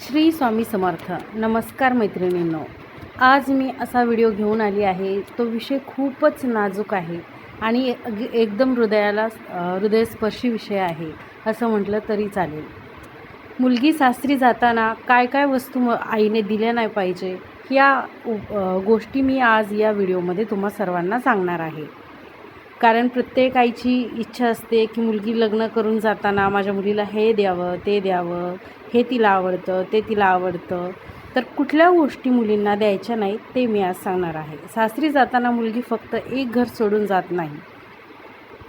श्री स्वामी समर्थ. नमस्कार मैत्रिणींनो. आज मी असा व्हिडिओ घेऊन आली आहे तो विषय खूपच नाजूक आहे आणि एकदम हृदयाला हृदयस्पर्शी विषय आहे असं म्हटलं तरी चालेल. मुलगी सासरी जाताना काय काय वस्तू आईने दिल्या नाही पाहिजे या उ- गोष्टी मी आज या व्हिडिओमध्ये तुम्हा सर्वांना सांगणार आहे. कारण प्रत्येक आईची इच्छा असते की मुलगी लग्न करून जाताना माझ्या मुलीला हे द्यावं ते द्यावं हे तिला आवडतं ते तिला आवडतं. तर कुठल्या गोष्टी मुलींना द्यायच्या नाहीत ते मी आज सांगणार आहे. सासरी जाताना मुलगी फक्त एक घर सोडून जात नाही.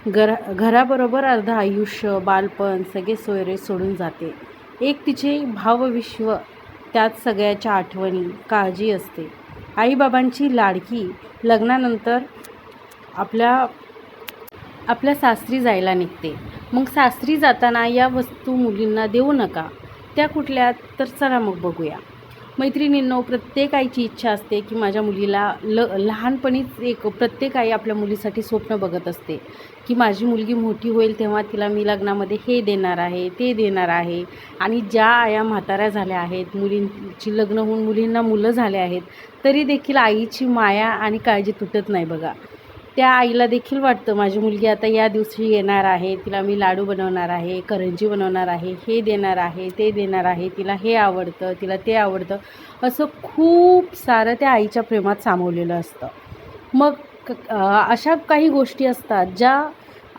घर घराबरोबर अर्ध आयुष्य बालपण सगळे सोयरे सोडून जाते. एक तिचे भावविश्व त्यात सगळ्याच्या आठवणी काळजी असते. आईबाबांची लाडकी लग्नानंतर आपल्या आपल्या सासरी जायला निघते. मग सासरी जाताना या वस्तू मुलींना देऊ नका. त्या कुठल्या? तर चला मग बघूया. मैत्रिणींनो प्रत्येक आईची इच्छा असते की माझ्या मुलीला ल लहानपणीच एक प्रत्येक आई आपल्या मुलीसाठी स्वप्न बघत असते. की माझी मुलगी मोठी होईल तेव्हा तिला मी लग्नामध्ये हे देणार आहे ते देणार आहे. आणि ज्या आया म्हाताऱ्या झाल्या आहेत मुलींची लग्न होऊन मुलींना मुलं झाले आहेत तरी देखील आईची माया आणि काळजी तुटत नाही बघा. त्या आईला देखील वाटतं माझी मुलगी आता या दिवशी येणार आहे तिला मी लाडू बनवणार आहे करंजी बनवणार आहे हे देणार आहे ते देणार आहे तिला हे आवडतं तिला ते आवडतं. असं खूप सारं त्या आईच्या प्रेमात सामावलेलं असतं. मग अशा काही गोष्टी असतात ज्या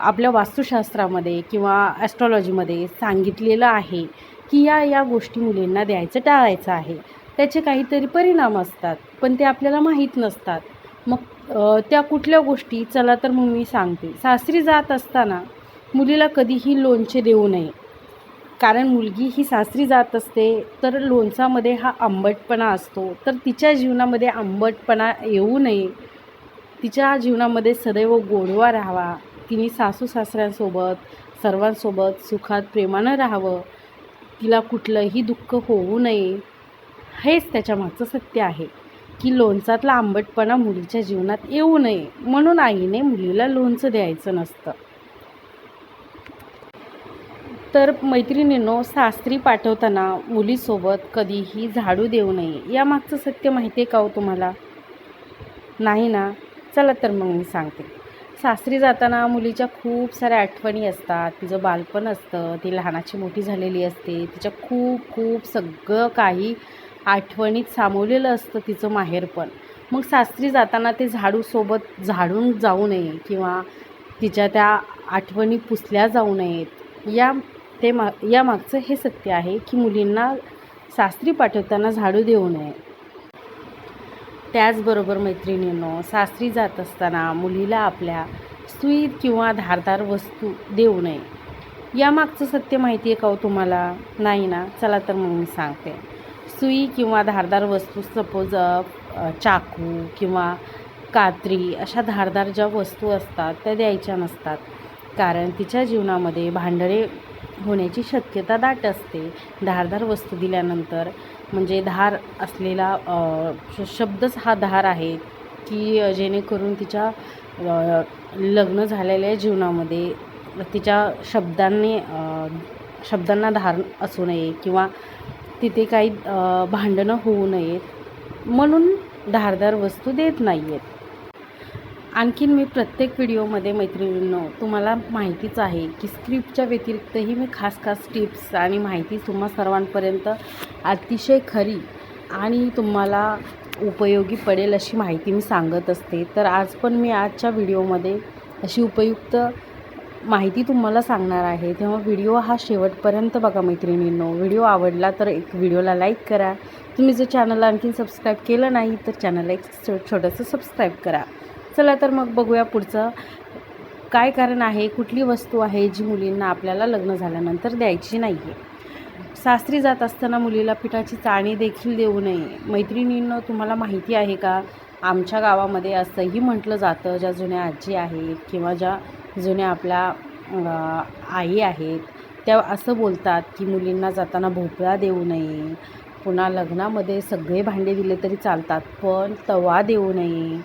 आपल्या वास्तुशास्त्रामध्ये किंवा ॲस्ट्रॉलॉजीमध्ये सांगितलेलं आहे की या या गोष्टी मुलींना द्यायचं टाळायचं आहे. त्याचे काहीतरी परिणाम असतात पण ते आपल्याला माहीत नसतात. मग त्या कुठल्या गोष्टी चला तर मग मी सांगते. सासरी जात असताना मुलीला कधीही लोणचे देऊ नये. कारण मुलगी ही सासरी जात असते तर लोणचामध्ये हा आंबटपणा असतो. तर तिच्या जीवनामध्ये आंबटपणा येऊ नये. तिच्या जीवनामध्ये सदैव गोडवा राहावा. तिने सासू सासऱ्यांसोबत सर्वांसोबत सुखात प्रेमानं राहावं. तिला कुठलंही दुःख होऊ नये. हेच त्याच्या मागचं सत्य आहे. की लोणचातला आंबटपणा मुलीच्या जीवनात येऊ नये म्हणून आईने मुलीला लोणचं द्यायचं नसतं. तर मैत्रिणींनो सासरी पाठवताना मुलीसोबत कधीही झाडू देऊ नये यामागचं सत्य माहिती आहे का हो तुम्हाला? नाही ना? चला तर मग मी सांगते. सासरी जाताना मुलीच्या खूप साऱ्या आठवणी असतात. तिचं बालपण असतं ती लहानाची मोठी झालेली असते तिच्या खूप खूप सगळं काही आठवणीत सामावलेलं असतं तिचं माहेरपण मग सासरी जाताना ते झाडूसोबत झाडून जाऊ नये किंवा तिच्या त्या आठवणी पुसल्या जाऊ नयेत. या ते मा या मागचं हे सत्य आहे की मुलींना सासरी पाठवताना झाडू देऊ नये. त्याचबरोबर मैत्रिणींनो सासरी जात असताना मुलीला आपल्या सुईत किंवा धारदार वस्तू देऊ नये. यामागचं सत्य माहिती आहे का हो तुम्हाला? नाही ना? चला तर मग मी सांगते. सुई किंवा धारदार वस्तू सपोज चाकू किंवा कात्री अशा धारदार ज्या वस्तू असतात त्या द्यायच्या नसतात. कारण तिच्या जीवनामध्ये भांडणे होण्याची शक्यता दाट असते. धारदार वस्तू दिल्यानंतर म्हणजे धार असलेला शब्दच हा धार आहे की जेणेकरून तिच्या लग्न झालेल्या जीवनामध्ये तिच्या शब्दांनी शब्दांना धार असू नये किंवा तिथे काही भांडणं होऊ नयेत. म्हणून धारदार वस्तू देत नाही आहेत आणखीन मी प्रत्येक व्हिडिओमध्ये मैत्रिणींनो तुम्हाला माहितीच आहे की स्क्रिप्टच्या व्यतिरिक्तही मी खास खास टिप्स आणि माहिती तुम्हा सर्वांपर्यंत अतिशय खरी आणि तुम्हाला उपयोगी पडेल अशी माहिती मी सांगत असते. तर आज पण मी आजच्या व्हिडिओमध्ये अशी उपयुक्त माहिती तुम्हाला सांगणार आहे. तेव्हा व्हिडिओ हा शेवटपर्यंत बघा मैत्रिणींनो. व्हिडिओ आवडला तर एक व्हिडिओला लाईक करा. तुम्ही जर चॅनलला आणखीन सबस्क्राईब केलं नाही तर चॅनलला एक छो छोटंसं सबस्क्राईब करा. चला तर मग बघूया पुढचं. काय कारण आहे? कुठली वस्तू आहे जी मुलींना आपल्याला लग्न झाल्यानंतर द्यायची नाही आहे सासरी जात असताना मुलीला पिठाची चाळणी देखील देऊ नये. मैत्रिणींनं तुम्हाला माहिती आहे का? आमच्या गावामध्ये असंही म्हटलं जातं ज्या जुन्या आजी आहेत किंवा ज्या जुन्या आपल्या आई आहेत त्या असं बोलतात की मुलींना जाताना भोपळा देऊ नये. पुन्हा लग्नामध्ये सगळे भांडे दिले तरी चालतात पण तवा देऊ नये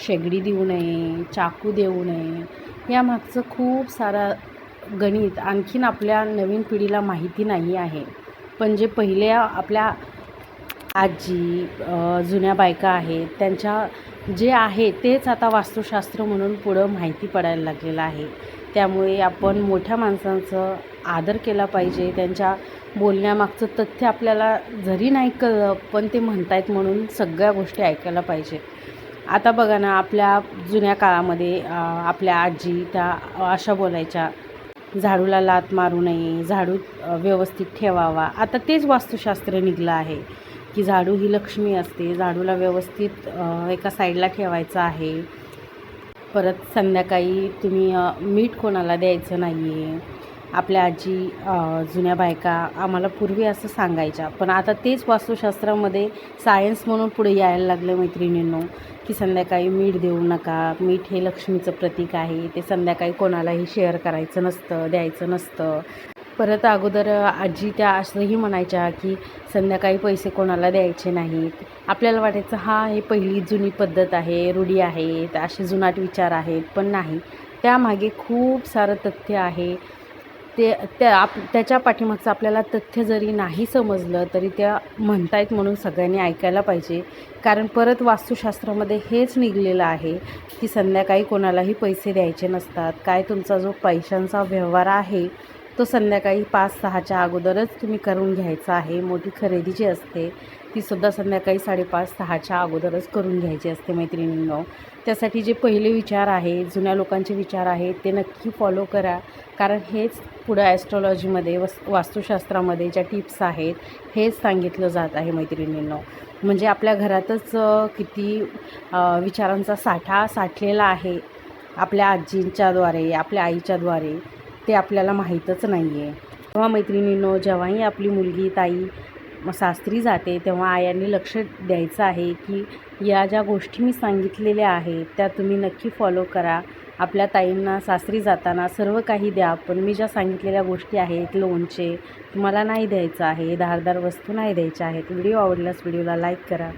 शेगडी देऊ नये चाकू देऊ नये. यामागचं खूप सारा गणित आणखीन आपल्या नवीन पिढीला माहिती नाही आहे. पण जे पहिल्या आपल्या आजी जुन्या बायका आहेत त्यांच्या जे आहे तेच आता वास्तुशास्त्र म्हणून पुढं माहिती पडायला लागलेलं आहे. त्यामुळे आपण मोठ्या माणसांचं आदर केला पाहिजे. त्यांच्या बोलण्यामागचं तथ्य आपल्याला जरी नाही कळलं पण ते म्हणतायत म्हणून सगळ्या गोष्टी ऐकायला पाहिजे. आता बघा ना आपल्या जुन्या काळामध्ये आपल्या आजी त्या अशा बोलायच्या झाडूला लात मारू नये झाडू व्यवस्थित ठेवावा. आता तेच वास्तुशास्त्र निघलं आहे. की झाडू ही लक्ष्मी असते. झाडूला व्यवस्थित एका साईडला ठेवायचं आहे. परत संध्याकाळी तुम्ही मीठ कोणाला द्यायचं नाही आहे आपल्या आजी जुन्या बायका आम्हाला पूर्वी असं सांगायच्या. पण आता तेच वास्तुशास्त्रामध्ये सायन्स म्हणून पुढे यायला लागलं मैत्रिणींनो की संध्याकाळी मीठ देऊ नका. मीठ हे लक्ष्मीचं प्रतीक आहे. ते संध्याकाळी कोणालाही शेअर करायचं नसतं द्यायचं नसतं. परत अगोदर आजी त्या असंही म्हणायच्या की संध्याकाळी पैसे कोणाला द्यायचे नाहीत. आपल्याला वाटायचं हा हे पहिली जुनी पद्धत आहे रूढी आहेत असे जुनाट विचार आहेत. पण नाही. त्यामागे खूप सारं तथ्य आहे. ते त्या आप त्याच्या पाठीमागचं आपल्याला तथ्य जरी नाही समजलं तरी त्या म्हणतायत म्हणून सगळ्यांनी ऐकायला पाहिजे. कारण परत वास्तुशास्त्रामध्ये हेच निघलेलं आहे की संध्याकाळी कोणालाही पैसे द्यायचे नसतात. काय तुमचा जो पैशांचा व्यवहार आहे तो संध्याकाळी पाच सहाच्या अगोदरच तुम्ही करून घ्यायचा आहे. मोठी खरेदी जी असते तीसुद्धा संध्याकाळी साडेपाच सहाच्या अगोदरच करून घ्यायची असते मैत्रिणींनो. त्यासाठी जे पहिले विचार आहे जुन्या लोकांचे विचार आहेत ते नक्की फॉलो करा. कारण हेच पुढं ॲस्ट्रॉलॉजीमध्ये वस वास्तुशास्त्रामध्ये ज्या टिप्स आहेत हेच सांगितलं जात आहे मैत्रिणींनो. म्हणजे आपल्या घरातच किती विचारांचा साठा साठलेला आहे. आपल्या आजींच्याद्वारे आपल्या आईच्याद्वारे ते आपल्याला माहीतच नाही आहे तेव्हा मैत्रिणींनो जेव्हाही आपली मुलगी ताई सासरी जाते तेव्हा आयांनी लक्ष द्यायचं आहे की या ज्या गोष्टी मी सांगितलेल्या आहेत त्या तुम्ही नक्की फॉलो करा. आपल्या ताईंना सासरी जाताना सर्व काही द्या पण मी ज्या सांगितलेल्या गोष्टी आहेत लोणचे तुम्हाला नाही द्यायचं आहे धारदार वस्तू नाही द्यायच्या आहेत व्हिडिओ आवडल्यास व्हिडिओला लाईक करा.